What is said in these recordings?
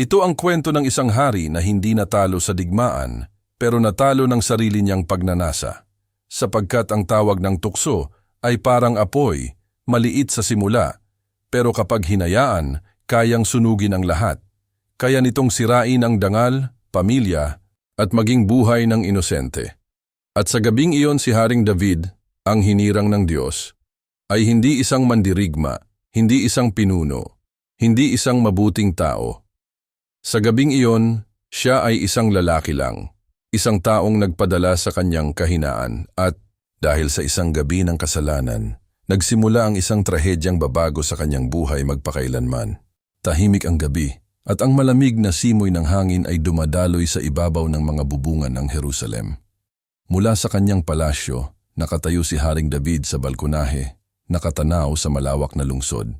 Ito ang kwento ng isang hari na hindi natalo sa digmaan pero natalo ng sarili niyang pagnanasa. Sapagkat ang tawag ng tukso ay parang apoy, maliit sa simula, pero kapag hinayaan, kayang sunugin ang lahat. Kaya nitong sirain ang dangal, pamilya, at maging buhay ng inosente. At sa gabing iyon si Haring David, ang hinirang ng Diyos, ay hindi isang mandirigma, hindi isang pinuno, hindi isang mabuting tao. Sa gabing iyon, siya ay isang lalaki lang, isang taong nagpadala sa kanyang kahinaan at dahil sa isang gabi ng kasalanan, nagsimula ang isang trahedyang babago sa kanyang buhay magpakailanman. Tahimik ang gabi at ang malamig na simoy ng hangin ay dumadaloy sa ibabaw ng mga bubungan ng Jerusalem. Mula sa kanyang palasyo, nakatayo si Haring David sa balkonahe, nakatanaw sa malawak na lungsod.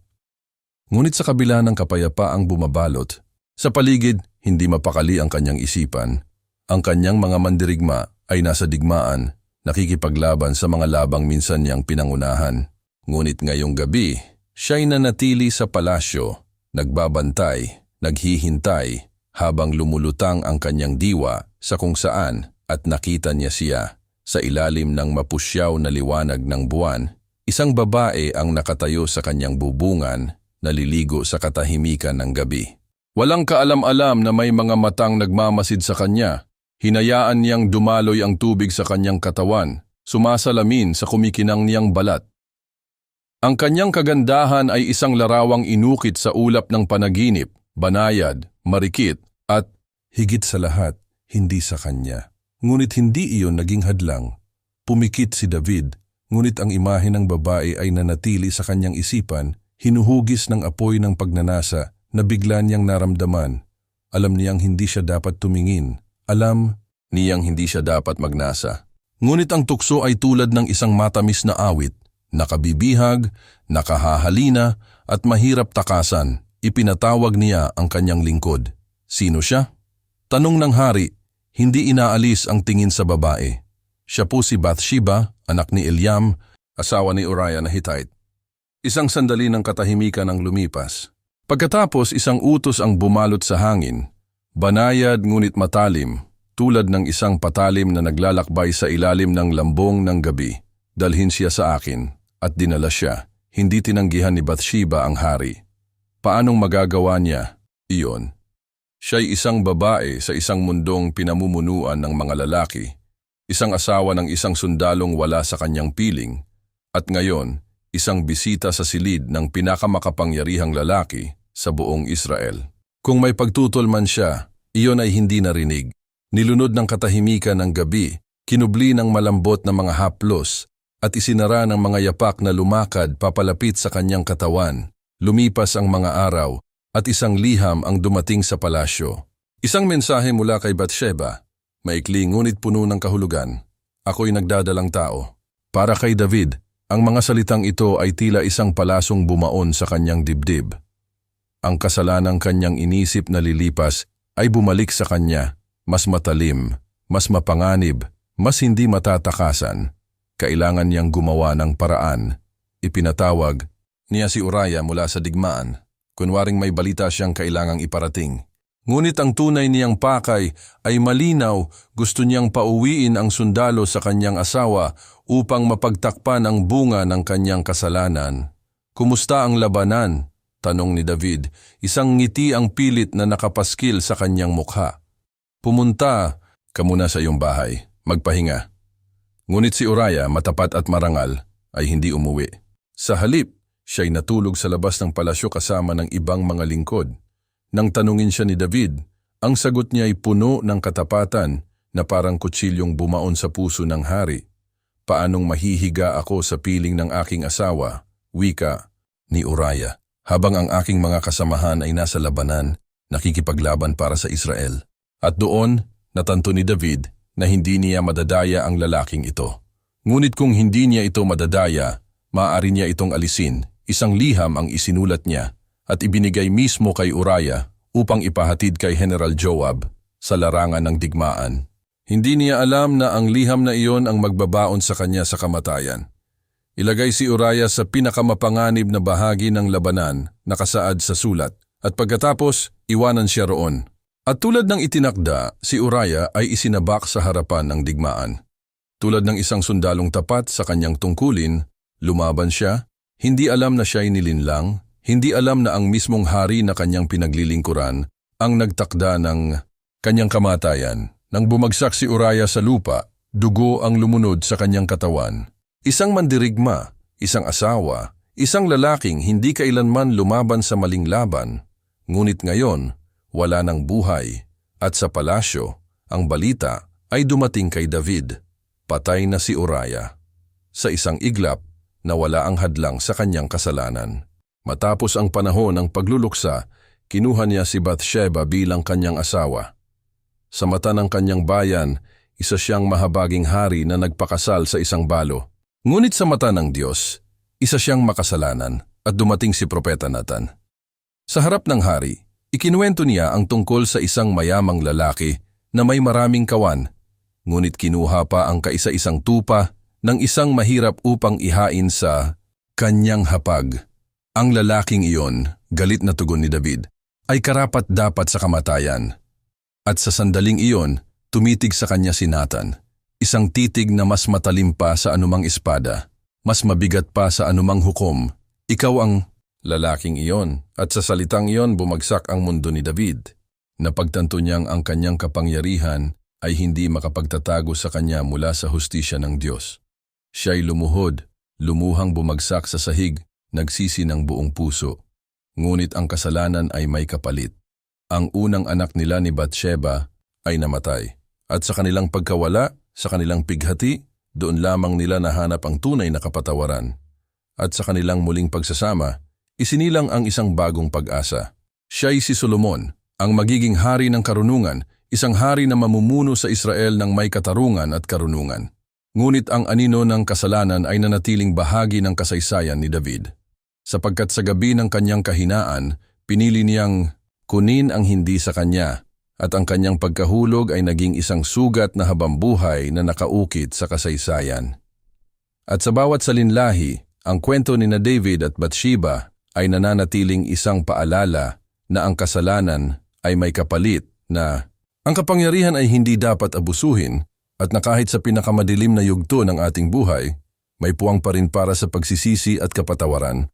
Ngunit sa kabila ng kapayapaang bumabalot, sa paligid hindi mapakali ang kanyang isipan. Ang kanyang mga mandirigma ay nasa digmaan, nakikipaglaban sa mga labang minsan niyang pinangunahan. Ngunit ngayong gabi, siya'y nanatili sa palasyo, nagbabantay, naghihintay, habang lumulutang ang kanyang diwa sa kung saan at nakita niya siya sa ilalim ng mapusyaw na liwanag ng buwan. Isang babae ang nakatayo sa kanyang bubungan, naliligo sa katahimikan ng gabi. Walang kaalam-alam na may mga matang nagmamasid sa kanya. Hinayaan niyang dumaloy ang tubig sa kanyang katawan, sumasalamin sa kumikinang niyang balat. Ang kanyang kagandahan ay isang larawang inukit sa ulap ng panaginip, banayad, marikit, at higit sa lahat, hindi sa kanya. Ngunit hindi iyon naging hadlang. Pumikit si David, ngunit ang imahe ng babae ay nanatili sa kanyang isipan, hinuhugis ng apoy ng pagnanasa na bigla niyang naramdaman. Alam niyang hindi siya dapat tumingin. Alam niyang hindi siya dapat magnasa. Ngunit ang tukso ay tulad ng isang matamis na awit, nakabibihag, nakahahalina at mahirap takasan. Ipinatawag niya ang kanyang lingkod. Sino siya? Tanong ng hari, hindi inaalis ang tingin sa babae. Siya po si Bathsheba, anak ni Eliam, asawa ni Uriah na Hittite. Isang sandali ng katahimikan ang lumipas. Pagkatapos isang utos ang bumalot sa hangin, banayad ngunit matalim, tulad ng isang patalim na naglalakbay sa ilalim ng lambong ng gabi. Dalhin siya sa akin at dinala siya. Hindi tinanggihan ni Bathsheba ang hari. Paanong magagawa niya? Iyon. Siya'y isang babae sa isang mundong pinamumunuan ng mga lalaki, isang asawa ng isang sundalong wala sa kanyang piling, at ngayon, isang bisita sa silid ng pinakamakapangyarihang lalaki sa buong Israel. Kung may pagtutol man siya, iyon ay hindi narinig. Nilunod ng katahimikan ng gabi, kinubli ng malambot na mga haplos, at isinara ng mga yapak na lumakad papalapit sa kanyang katawan. Lumipas ang mga araw, at isang liham ang dumating sa palasyo. Isang mensahe mula kay Bathsheba, maikli ngunit puno ng kahulugan. Ako'y nagdadalang tao. Para kay David, ang mga salitang ito ay tila isang palasong bumaon sa kanyang dibdib. Ang kasalanang kanyang inisip na lilipas ay bumalik sa kanya, mas matalim, mas mapanganib, mas hindi matatakasan. Kailangan niyang gumawa ng paraan. Ipinatawag niya si Uriah mula sa digmaan kunwaring may balita siyang kailangang iparating. Ngunit ang tunay niyang pakay ay malinaw, gusto niyang pauwiin ang sundalo sa kanyang asawa upang mapagtakpan ang bunga ng kanyang kasalanan. Kumusta ang labanan? Tanong ni David, isang ngiti ang pilit na nakapaskil sa kanyang mukha. Pumunta ka muna sa iyong bahay, magpahinga. Ngunit si Uriah, matapat at marangal, ay hindi umuwi. Sa halip, Siya'y natulog sa labas ng palasyo kasama ng ibang mga lingkod. Nang tanungin siya ni David, ang sagot niya ay puno ng katapatan na parang kutsilyong bumaon sa puso ng hari. Paanong mahihiga ako sa piling ng aking asawa, wika ni Uriah, habang ang aking mga kasamahan ay nasa labanan, nakikipaglaban para sa Israel. At doon, natanto ni David na hindi niya madadaya ang lalaking ito. Ngunit kung hindi niya ito madadaya, maaari niya itong alisin Isang liham ang isinulat niya at ibinigay mismo kay Uriah upang ipahatid kay General Joab sa larangan ng digmaan. Hindi niya alam na ang liham na iyon ang magbabaon sa kanya sa kamatayan. Ilagay si Uriah sa pinakamapanganib na bahagi ng labanan nakasaad sa sulat, at pagkatapos iwanan siya roon. At tulad ng itinakda, si Uraya ay isinabak sa harapan ng digmaan. Tulad ng isang sundalong tapat sa kanyang tungkulin, lumaban siya, hindi alam na siya'y nilinlang, hindi alam na ang mismong hari na kanyang pinaglilingkuran ang nagtakda ng kanyang kamatayan. Nang bumagsak si Uraya sa lupa, dugo ang lumunod sa kanyang katawan. Isang mandirigma, isang asawa, isang lalaking hindi kailanman lumaban sa maling laban, ngunit ngayon, wala ng buhay. At sa palasyo, ang balita ay dumating kay David. Patay na si Uraya. Sa isang iglap, nawala ang hadlang sa kanyang kasalanan. Matapos ang panahon ng pagluluksa, kinuha niya si Bathsheba bilang kanyang asawa. Sa mata ng kanyang bayan, isa siyang mahabaging hari na nagpakasal sa isang balo. Ngunit sa mata ng Diyos, isa siyang makasalanan at dumating si Propeta Nathan. Sa harap ng hari, ikinuwento niya ang tungkol sa isang mayamang lalaki na may maraming kawan, ngunit kinuha pa ang kaisa-isang tupa ng isang mahirap upang ihain sa kanyang hapag. Ang lalaking iyon, galit na tugon ni David, ay karapat dapat sa kamatayan. At sa sandaling iyon, tumitig sa kanya si Nathan, isang titig na mas matalim pa sa anumang espada, mas mabigat pa sa anumang hukom. Ikaw ang lalaking iyon, at sa salitang iyon bumagsak ang mundo ni David. Napagtanto niyang ang kanyang kapangyarihan ay hindi makapagtatago sa kanya mula sa hustisya ng Diyos. Siya'y lumuhod, lumuhang bumagsak sa sahig, nagsisi ng buong puso. Ngunit ang kasalanan ay may kapalit. Ang unang anak nila ni Bathsheba ay namatay. At sa kanilang pagkawala, sa kanilang pighati, doon lamang nila nahanap ang tunay na kapatawaran. At sa kanilang muling pagsasama, isinilang ang isang bagong pag-asa. Siya'y si Solomon, ang magiging hari ng karunungan, isang hari na mamumuno sa Israel ng may katarungan at karunungan. Ngunit ang anino ng kasalanan ay nanatiling bahagi ng kasaysayan ni David. Sapagkat sa gabi ng kanyang kahinaan, pinili niyang kunin ang hindi sa kanya at ang kanyang pagkahulog ay naging isang sugat na habambuhay na nakaukit sa kasaysayan. At sa bawat salinlahi, ang kwento ni na David at Bathsheba ay nananatiling isang paalala na ang kasalanan ay may kapalit na ang kapangyarihan ay hindi dapat abusuhin at na kahit sa pinakamadilim na yugto ng ating buhay, may puwang pa rin para sa pagsisisi at kapatawaran